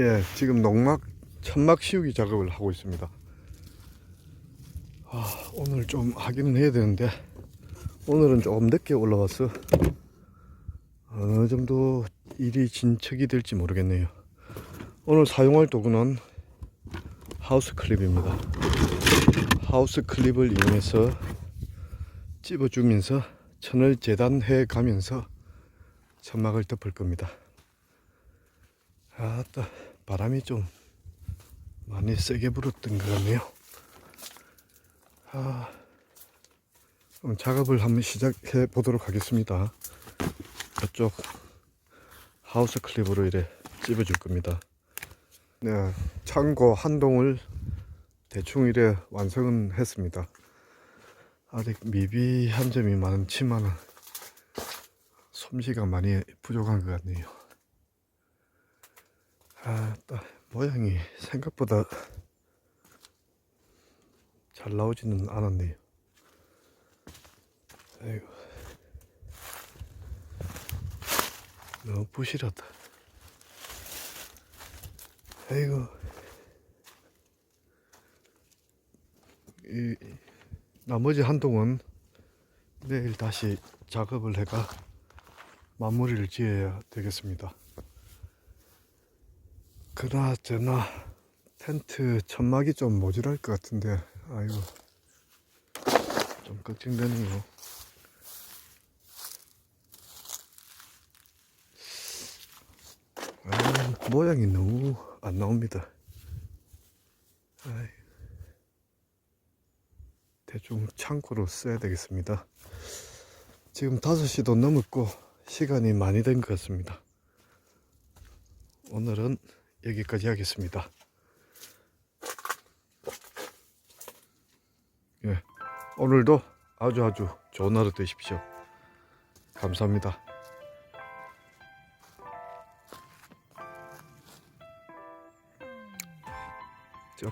예, 지금 농막 천막 씌우기 작업을 하고 있습니다. 아, 오늘 좀 하기는 해야 되는데 오늘은 조금 늦게 올라와서 어느 정도 일이 진척이 될지 모르겠네요. 오늘 사용할 도구는 하우스 클립입니다. 하우스 클립을 이용해서 찝어주면서 천을 재단해 가면서 천막을 덮을 겁니다. 아따 바람이 좀 많이 세게 불었던 것 같네요. 아, 그럼 작업을 한번 시작해 보도록 하겠습니다. 이쪽 하우스 클립으로 이래 찝어줄 겁니다. 네, 창고 한 동을 대충 이래 완성은 했습니다. 아직 미비한 점이 많지만 솜씨가 많이 부족한 것 같네요. 아, 따, 모양이 생각보다 잘 나오지는 않았네요. 아이고. 너무 부실하다. 아이고. 이, 나머지 한 동은 내일 다시 작업을 해가 마무리를 지어야 되겠습니다. 그나저나 텐트 천막이 좀 모자랄 것 같은데 아이고 좀 걱정되네요. 아, 모양이 너무 안 나옵니다. 아이, 대충 창고로 써야 되겠습니다. 지금 5시도 넘었고 시간이 많이 된 것 같습니다. 오늘은 여기까지 하겠습니다. 예, 오늘도 아주 아주 좋은 하루 되십시오. 감사합니다. 쭉.